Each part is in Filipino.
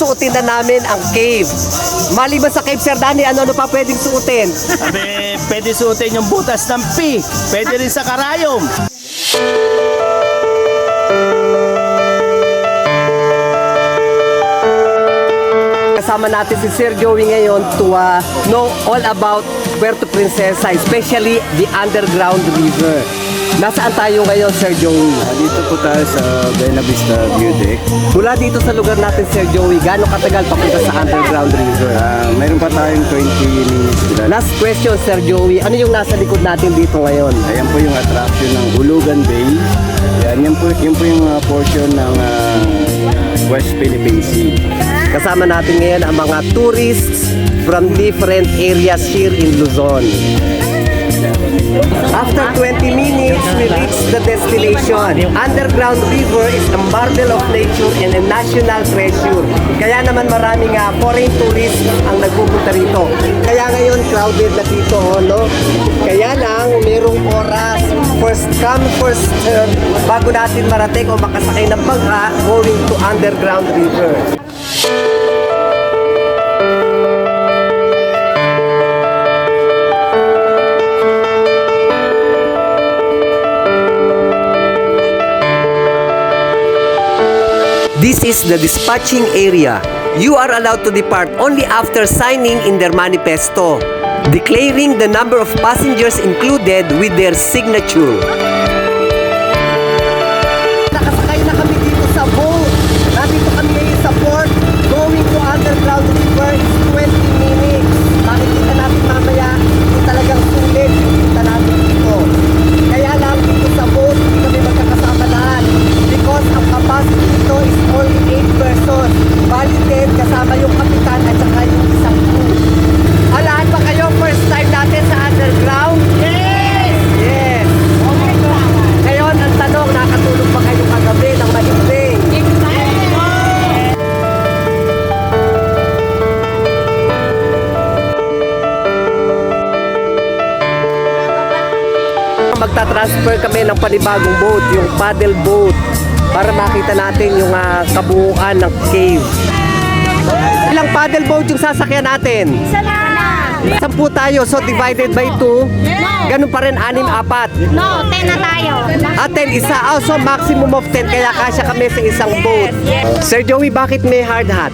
susuotin na namin ang cave. Maliban sa cave, Sir Danny, ano-ano pa pwedeng suotin? Sabi, pwede suotin yung butas ng P. Pwede rin sa karayom. Kasama natin si Sir Joey ngayon to uh, know all about Puerto Princesa, especially the underground river. Nasaan tayo ngayon, Sir Joey? Dito po tayo sa Buena Vista View Deck. Mula dito sa lugar natin, Sir Joey, gaano katagal papunta sa underground river? Ah, mayroon pa tayong 20 minutes sila. Last question, Sir Joey. Ano yung nasa likod natin dito ngayon? Ayan po yung attraction ng Hulugan Bay. Yan, yan po, yun po yung ah, portion ng ah, West Philippine Sea. Kasama natin ngayon ang mga tourists from different areas here in Luzon. After 20 minutes, we reach the destination. Underground River is a marvel of nature and a national treasure. Kaya naman maraming uh, foreign tourists ang nagpupunta rito. Kaya ngayon, crowded na dito, oh, no? Kaya lang, merong oras. First come, first serve. Bago natin marating o makasakay ng bangka going to Underground River. This is the dispatching area. You are allowed to depart only after signing in their manifesto, declaring the number of passengers included with their signature. Magta-transfer kami ng panibagong boat, yung paddle boat, para makita natin yung ah, kabuuan ng cave. Ilang paddle boat yung sasakyan natin? Sana! Sampu tayo, so divided by 2. Ganun pa rin, anim, apat. No, 10 na tayo. Aten, isa. Oh, so maximum of 10, kaya kasya kami sa isang boat. Sir Joey, bakit may hard hat?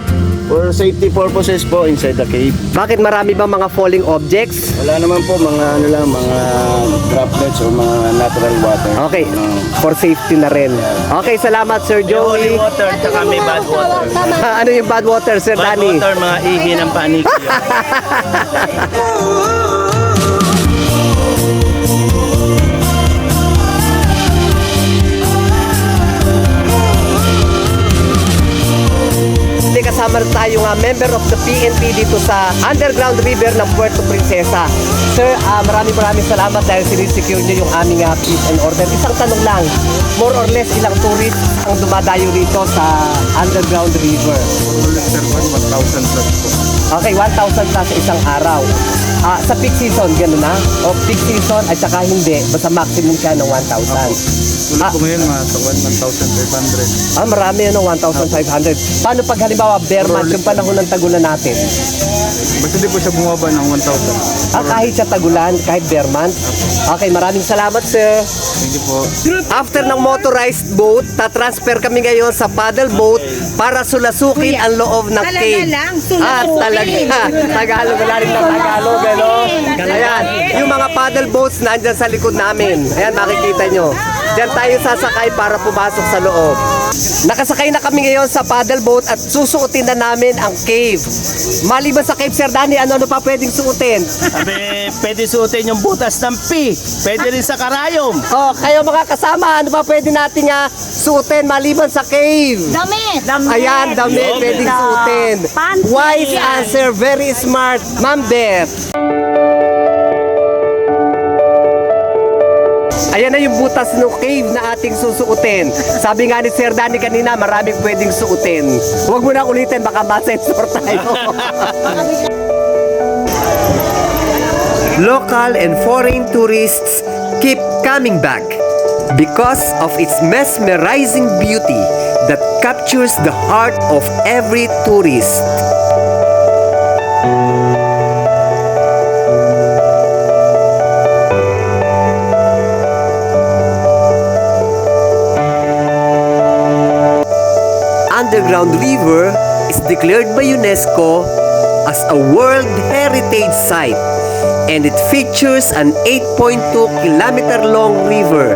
For safety purposes po inside the cave. Bakit marami ba mga falling objects? Wala naman po mga ano lang, mga droplets o mga natural water. Okay, Ah, for safety na rin. Okay, salamat Sir May holy Joey. water, tsaka may bad water. ano yung bad water, Sir Bad Danny? water, mga ihi ng panik. kasama rin tayo nga member of the PNP dito sa Underground River ng Puerto Princesa. Sir, ah, maraming maraming salamat dahil sinisecure niyo yung aming ah, peace and order. Isang tanong lang, more or less ilang tourists ang dumadayo rito sa Underground River? Okay, 1,000 plus sa isang araw. Ah, sa peak season, gano'n na? O peak season at saka hindi, basta maximum siya ng 1,000. Ah, po ngayon, mga 1,500. ah, marami ano, 1,500. Paano pag halimbawa bear month yung panahon ng tagulan natin? Basta hindi po siya bumaba ng 1,000. Ah, kahit sa tagulan, kahit bear month? Okay, maraming salamat, sir. Thank you po. After ng motorized boat, tatransfer kami ngayon sa paddle boat para sulasukin ang loob ng Talaga cave. lang, Ah, sulasukin. talaga. Tagalog, wala rin ng Tagalog, ano? Ayan, yung mga paddle boats nandyan sa likod namin. Ayan, makikita nyo. Diyan tayo sasakay para pumasok sa loob. Nakasakay na kami ngayon sa paddle boat at susuotin na namin ang cave. Maliban sa cave, Sir Danny, ano-ano pa pwedeng suotin? Sabi, pwede suotin yung butas ng P. Pwede rin sa karayom. Oh, kayo mga kasama, ano pa pwede nating uh, suotin maliban sa cave? Damit! Ayan, damit pwedeng suotin. Panty. Wise answer, very smart. Ma'am Beth. Ayan na yung butas ng cave na ating susuotin. Sabi nga ni Sir Danny kanina, maraming pwedeng suotin. Huwag mo na ulitin, baka masensor tayo. Local and foreign tourists keep coming back. Because of its mesmerizing beauty, that captures the heart of every tourist. Underground River is declared by UNESCO as a World Heritage Site and it features an 8.2 kilometer long river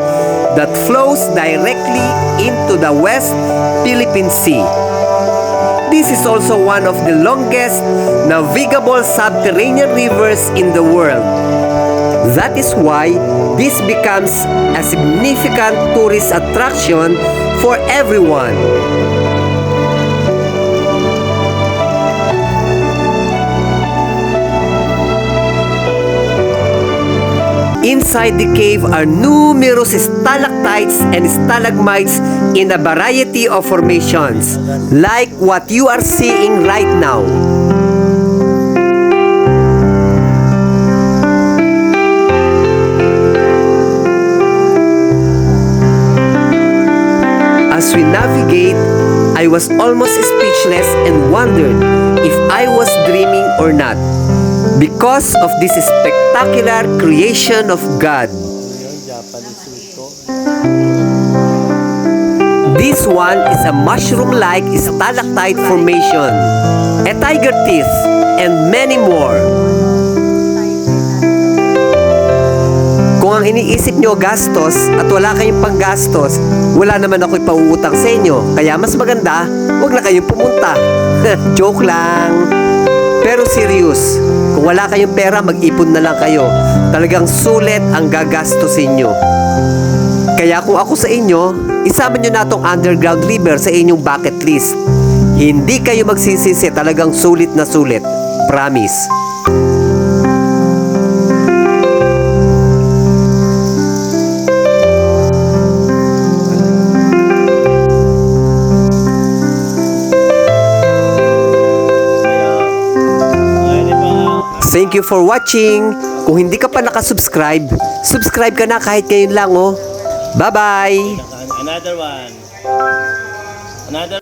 that flows directly into the West Philippine Sea. This is also one of the longest navigable subterranean rivers in the world. That is why this becomes a significant tourist attraction for everyone. Inside the cave are numerous stalactites and stalagmites in a variety of formations, like what you are seeing right now. As we navigate, I was almost speechless and wondered if I was dreaming or not because of this spectacular creation of God. This one is a mushroom-like stalactite formation, a tiger teeth, and many more. Kung ang iniisip nyo gastos at wala kayong panggastos, wala naman ako ipauutang sa inyo. Kaya mas maganda, wag na kayong pumunta. Joke lang. Pero serious, kung wala kayong pera, mag-ipon na lang kayo. Talagang sulit ang gagastusin nyo. Kaya kung ako sa inyo, isama nyo na tong underground river sa inyong bucket list. Hindi kayo magsisisi, talagang sulit na sulit. Promise. Thank you for watching. Kung hindi ka pa nakasubscribe, subscribe ka na kahit ngayon lang oh. Bye-bye! Another one. Another